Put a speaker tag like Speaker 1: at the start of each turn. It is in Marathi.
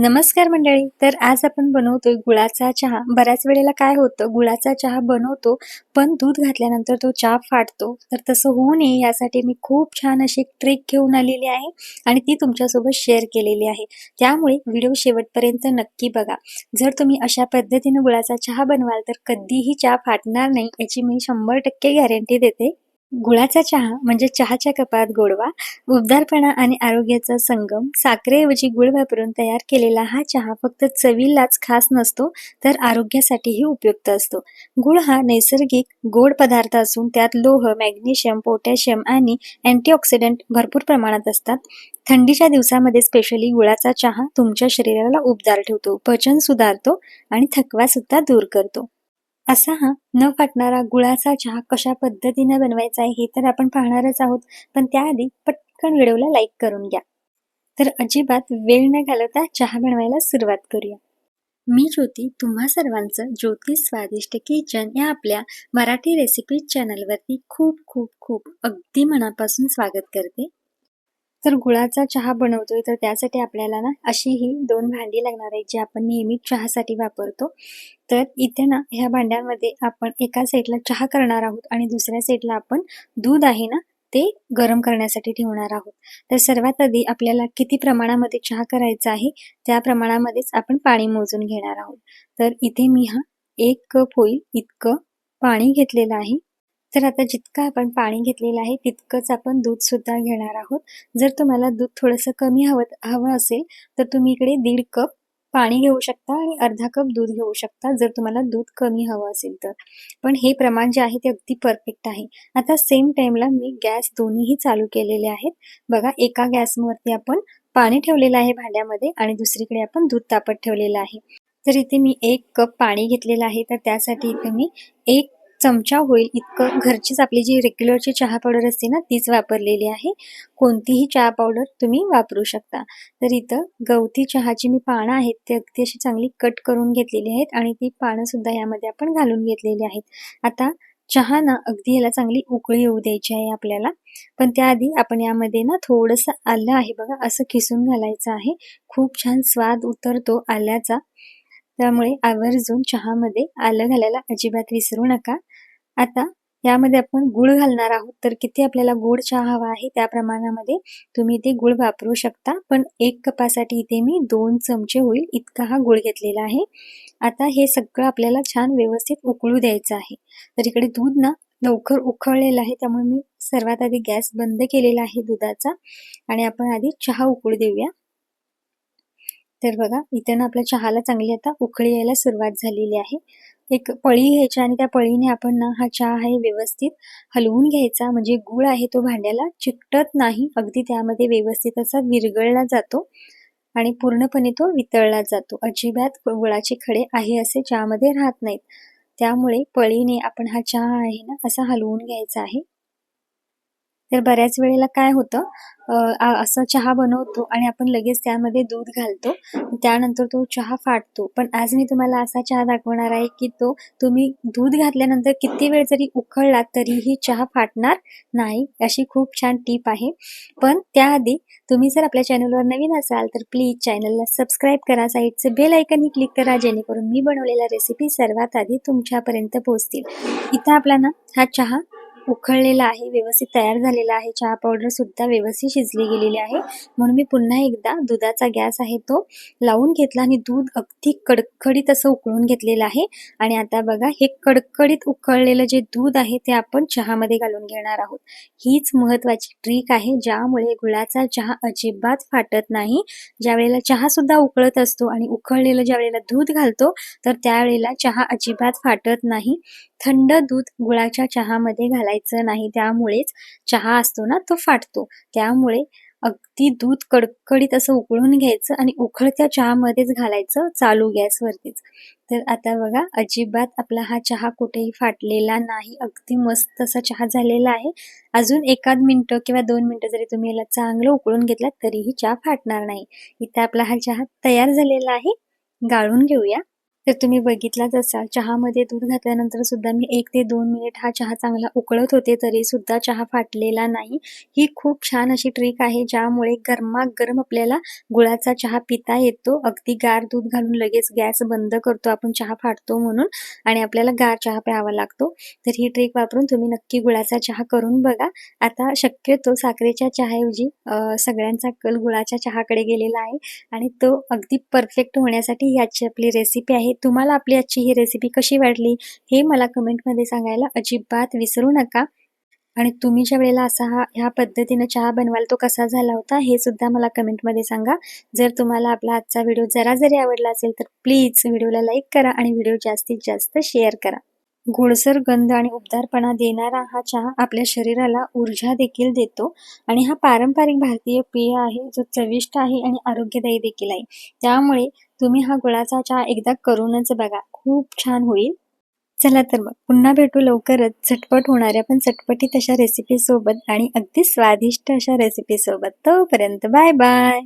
Speaker 1: नमस्कार मंडळी. तर आज आपण बनवतोय गुळाचा चहा. बऱ्याच वेळेला काय होतं गुळाचा चहा बनवतो पण दूध घातल्यानंतर तो चहा फाटतो. तर तसं होऊ नये यासाठी मी खूप छान अशी एक ट्रिक घेऊन आलेली आहे आणि ती तुमच्यासोबत शेअर केलेली आहे. त्यामुळे व्हिडिओ शेवटपर्यंत नक्की बघा. जर तुम्ही अशा पद्धतीने गुळाचा चहा बनवाल तर कधीही चहा फाटणार नाही याची मी शंभर टक्के गॅरंटी देते. गुळाचा चहा म्हणजे चहाच्या कपात गोडवा उबदारपणा आणि आरोग्याचा संगम साखरेऐवजी गुळ वापरून तयार केलेला हा चहा फक्त चवीलाच खास नसतो तर आरोग्यासाठीही उपयुक्त असतो. गुळ हा नैसर्गिक गोड पदार्थ असून त्यात लोह मॅग्नेशियम पोटॅशियम आणि अँटीऑक्सिडंट भरपूर प्रमाणात असतात. थंडीच्या दिवसामध्ये स्पेशली गुळाचा चहा तुमच्या शरीराला उबदार ठेवतो पचन सुधारतो आणि थकवा सुद्धा दूर करतो. असा हा न फाटणारा गुळाचा चहा कशा पद्धतीने बनवायचा आहे हे तर आपण पाहणारच आहोत. पण त्याआधी पटकन व्हिडिओला लाईक करून घ्या. तर अजिबात वेळ न घालवता चहा बनवायला सुरुवात करूया. मी ज्योती तुम्हा सर्वांचं ज्योती स्वादिष्ट किचन या आपल्या मराठी रेसिपी चॅनलवरती खूप खूप खूप अगदी मनापासून स्वागत करते. तर गुळाचा चहा बनवतोय तर त्यासाठी आपल्याला ना अशी ही दोन भांडी लागणार आहेत जी आपण नेहमी चहासाठी वापरतो. तर इथे ना ह्या भांड्यांमध्ये आपण एका साईडला चहा करणार आहोत आणि दुसऱ्या साईडला आपण दूध आहे ना ते गरम करण्यासाठी ठेवणार आहोत. तर सर्वात आधी आपल्याला किती प्रमाणामध्ये चहा करायचा आहे त्या प्रमाणामध्येच आपण पाणी मोजून घेणार आहोत. तर इथे मी हा एक कप होईल इतकं पाणी घेतलेलं आहे. तर आता जितकं आपण पाणी घेतलेलं आहे तितकंच आपण दूध सुद्धा घेणार आहोत. जर तुम्हाला दूध थोडंसं कमी हवं हवं असेल तर तुम्ही इकडे दीड कप पाणी घेऊ शकता आणि अर्धा कप दूध घेऊ शकता जर तुम्हाला दूध कमी हवं असेल तर. पण हे प्रमाण जे आहे ते अगदी परफेक्ट आहे. आता सेम टाइमला मी गॅस दोन्हीही चालू केलेले आहेत. बघा एका गॅसवरती आपण पाणी ठेवलेलं आहे भांड्यामध्ये आणि दुसरीकडे आपण दूध तापत ठेवलेलं आहे. तर इथे मी एक कप पाणी घेतलेलं आहे तर त्यासाठी इथे मी एक चमचा होईल इतकं. घरचीच आपली जी रेग्युलरची चहा पावडर असते ना तीच वापरलेली आहे. कोणतीही चहा पावडर तुम्ही वापरू शकता. तर इथं गवती चहाची मी पानं आहेत ते अगदी अशी चांगली कट करून घेतलेली आहेत आणि ती पानं सुद्धा यामध्ये आपण घालून घेतलेली आहेत. आता चहा ना अगदी याला चांगली उकळी येऊ द्यायची आहे आपल्याला. पण त्याआधी आपण यामध्ये ना थोडंसं आलं आहे बघा असं खिसून घालायचं आहे. खूप छान स्वाद उतरतो आल्याचा. त्यामुळे आवर्जून चहामध्ये आलं घालायला अजिबात विसरू नका. आता यामध्ये आपण गुळ घालणार आहोत. तर किती आपल्याला गोड चहा हवा आहे त्या प्रमाणामध्ये तुम्ही ते गुळ वापरू शकता. पण एक कपासाठी इथे मी दोन चमचे होईल इतका हा गुळ घेतलेला आहे. आता हे सगळं आपल्याला छान व्यवस्थित उकळू द्यायचं आहे. तर इकडे दूध ना लवकर उकळलेलं आहे त्यामुळे मी सर्वात आधी गॅस बंद केलेला आहे दुधाचा. आणि आपण आधी चहा उकळू देऊया. तर बघा इथे ना आपल्या चहाला चांगली आता उकळी यायला सुरुवात झालेली आहे. एक पळी घ्यायची आणि त्या पळीने आपण ना हा चहा आहे व्यवस्थित हलवून घ्यायचा. म्हणजे गूळ आहे तो भांड्याला चिकटत नाही. अगदी त्यामध्ये व्यवस्थित असा विरगळला जातो आणि पूर्णपणे तो वितळला जातो. अजिबात गुळाचे खडे आहे असे चहामध्ये राहत नाहीत. त्यामुळे पळीने आपण हा चहा आहे ना असा हलवून घ्यायचा आहे. तर बऱ्याच वेळेला काय होतं असं चहा बनवतो आणि आपण लगेच त्यामध्ये दूध घालतो. त्यानंतर तो चहा फाटतो. पण आज मी तुम्हाला असा चहा दाखवणार आहे की तो तुम्ही दूध घातल्यानंतर किती वेळ जरी उकळला तरीही चहा फाटणार नाही अशी खूप छान टीप आहे. पण त्याआधी तुम्ही जर आपल्या चॅनलवर नवीन असाल तर प्लीज चॅनलला सबस्क्राईब करा. साईडचं बेल ऐकनही क्लिक करा जेणेकरून मी बनवलेल्या रेसिपी सर्वात आधी तुमच्यापर्यंत पोहोचतील. इथं आपला ना हा चहा उकळलेला आहे व्यवस्थित तयार झालेला आहे. चहा पावडर सुद्धा व्यवस्थित शिजली गेलेली आहे. म्हणून मी पुन्हा एकदा दुधाचा गॅस आहे तो लावून घेतला आणि दूध अगदी कडकडीत असं उकळून घेतलेलं आहे. आणि आता बघा हे कडकडीत उकळलेलं जे दूध आहे ते आपण चहामध्ये घालून घेणार आहोत. हीच महत्वाची ट्रिक आहे ज्यामुळे गुळाचा चहा अजिबात फाटत नाही. ज्या वेळेला चहा सुद्धा उकळत असतो आणि उकळलेलं ज्या वेळेला दूध घालतो तर त्यावेळेला चहा अजिबात फाटत नाही. थंड दूध गुळाच्या चहामध्ये घालायचं नाही त्यामुळेच चहा असतो ना तो फाटतो. त्यामुळे अगदी दूध कडकडीत असं उकळून घ्यायचं आणि उकळत्या चहामध्येच घालायचं चालू गॅसवरतीच. तर आता बघा अजिबात आपला हा चहा कुठेही फाटलेला नाही. अगदी मस्त असा चहा झालेला आहे. अजून एखाद मिनटं किंवा दोन मिनटं जरी तुम्ही याला चांगलं उकळून घेतलात तरीही चहा फाटणार नाही. इथे आपला हा चहा तयार झालेला आहे. गाळून घेऊया. तर तुम्ही बघितलाच असाल चहामध्ये दूध घातल्यानंतर सुद्धा मी एक ते दोन मिनिट हा चहा चांगला उकळत होते तरी सुद्धा चहा फाटलेला नाही. ही खूप छान अशी ट्रिक आहे ज्यामुळे गरमागरम आपल्याला गुळाचा चहा पिता येतो. अगदी गार दूध घालून लगेच गॅस बंद करतो आपण चहा फाटतो म्हणून आणि आपल्याला गार चहा प्यावा लागतो. तर ही ट्रिक वापरून तुम्ही नक्की गुळाचा चहा करून बघा. आता शक्यतो साखरेच्या चहाऐवजी सगळ्यांचा कल गुळाच्या चहाकडे गेलेला आहे. आणि तो अगदी परफेक्ट होण्यासाठी याची आपली रेसिपी आहे. तुम्हाला आपली आजची ही रेसिपी कशी वाटली हे मला कमेंटमध्ये सांगायला अजिबात विसरू नका. आणि तुम्ही ज्या वेळेला असा हा ह्या पद्धतीनं चहा बनवाल तो कसा झाला होता हे सुद्धा मला कमेंटमध्ये सांगा. जर तुम्हाला आपला आजचा व्हिडिओ जरा जरी आवडला असेल तर प्लीज व्हिडिओला लाईक करा आणि व्हिडिओ जास्तीत जास्त शेअर करा. गोडसर गंध आणि उबदारपणा देणारा हा चहा आपल्या शरीराला ऊर्जा देखील देतो. आणि हा पारंपरिक भारतीय पेय आहे जो चविष्ट आहे आणि आरोग्यदायी देखील आहे. त्यामुळे तुम्ही हा गुळाचा चहा एकदा करूनच बघा. खूप छान होईल. चला तर मग पुन्हा भेटू लवकरच. झटपट होणाऱ्या पण चटपटीत अशा रेसिपी सोबत आणि अगदी स्वादिष्ट अशा रेसिपी सोबत. तोपर्यंत बाय बाय